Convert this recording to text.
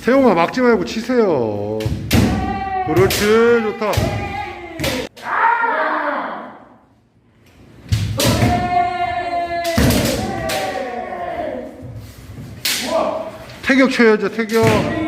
세용아 막지 말고 치세요. 그렇지 좋다. 태격 쳐야죠 태격.